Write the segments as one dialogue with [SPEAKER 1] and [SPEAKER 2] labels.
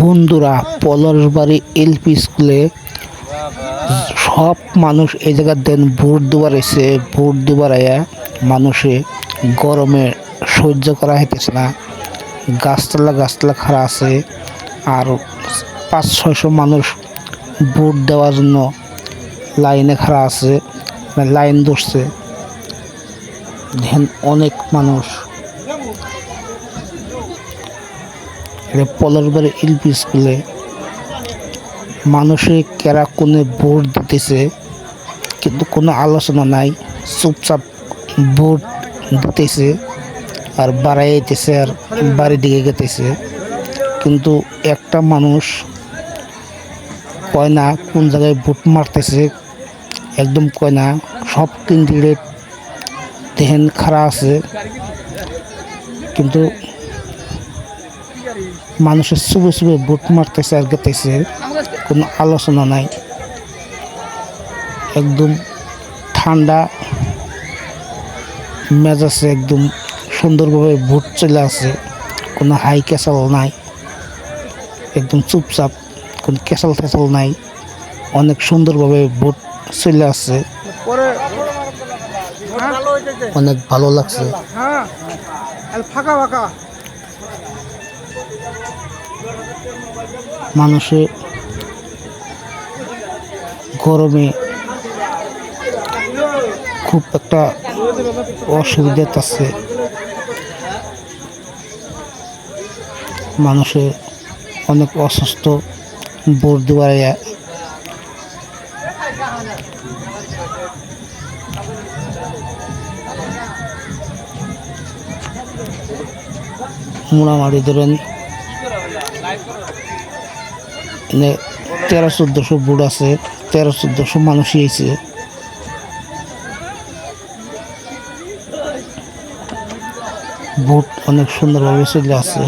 [SPEAKER 1] বন্ধুরা, পলাশবাড়ি এলপি স্কুলে সব মানুষ এই জায়গার দেন ভোট দেবার এসে, ভোট দেবার আয়া মানুষে গরমে সহ্য করা হইতেছে না। গাছতলা গাছতলা খাড়া আছে আর পাঁচ, ছয়শো মানুষ ভোট দেওয়ার জন্য লাইনে খাড়া আছে মানে লাইন ধরছে। অনেক মানুষ এটা পলাশবাড়ি এলপি স্কুলে মানুষে কেরা কোনে ভোট দিতেছে, কিন্তু কোনো আলোচনা নাই, চুপচাপ ভোট দিতেছে আর বাড়াইতেছে আর বাড়ির দিকে গেতেছে। কিন্তু একটা মানুষ কয় না কোন জায়গায় ভোট মারতেছে একদম কয় না, সব ক্যান্ডিডেট দেখেন খাড়া আছে। কিন্তু মানুষের চুবে চুবে ভোট মারতেছে আর গেতেছে। কোনো আলোচনা নাই। একদম ঠান্ডা মেজাজে একদম সুন্দরভাবে ভোট চলে আছে। কোনো হাই ক্যাসাল নাই। একদম চুপচাপ, কোনো ক্যাসাল ট্যাসাল নাই। অনেক সুন্দরভাবে ভোট চলে আসছে অনেক ভালো লাগছে।
[SPEAKER 2] হ্যাঁ ফাঁকা ফাঁকা।
[SPEAKER 1] মানুষে গরমে খুব একটা অসুবিধা আছে। মানুষে অনেক অসুস্থ দেওয়ার আয়া- মোড়ামারি ধরেন তেরো চোদ্দোশো বুট আছে তেরো চোদ্দোশো মানুষই আছে। বুট অনেক সুন্দরভাবে চলে আছে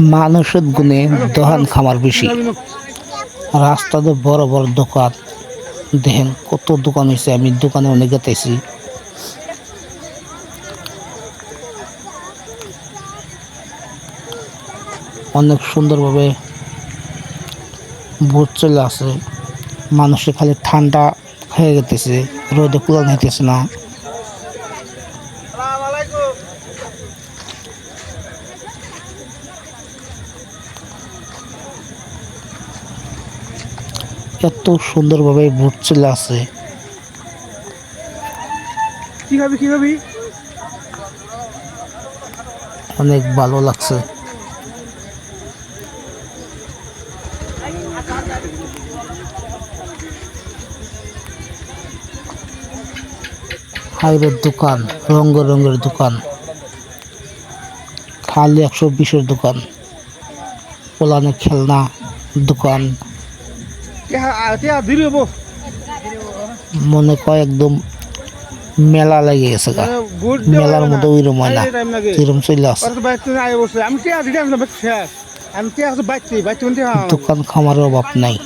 [SPEAKER 1] মানুষের গুণে দোকান খামার বেশি। রাস্তাতে বড় বড় দোকান। দেখেন কত দোকান হয়েছে আমি দোকানে অনেক গেতেছি অনেক সুন্দরভাবে ভোট চলে আসে। মানুষের খালি ঠান্ডা হয়ে গেতেছে রোদে কুলান হইতেছে না। এত সুন্দরভাবে ভোট চলে আসে।
[SPEAKER 2] কি কি
[SPEAKER 1] অনেক ভালো লাগছে। হাইরের দোকান রঙ রঙের দোকান। খালি একশো বিশের দোকান। পোলানের খেলনা দোকান। মনে কয় একদম মেলা লেগে গেছে গা। মেলার মতো ওইরকম হয় না। এরকম চলে আসে
[SPEAKER 2] ওরা তো বাইক থেকে আগে বসে। আমি টিয়া দিদি আমি বাইক শেষ। আমি টিয়া আছে বাইক থেকে বাইক থেকে
[SPEAKER 1] দোকান খামারের অভাব নাই।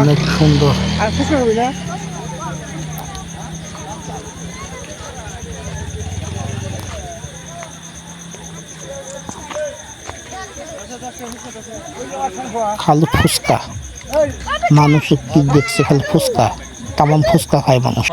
[SPEAKER 1] অনেক সুন্দর
[SPEAKER 2] আর ফুকা খাবি না
[SPEAKER 1] খালি ফুচকা। মানুষ কি দেখছে খালি ফুচকা। তামাম ফুচকা খায় মানুষ।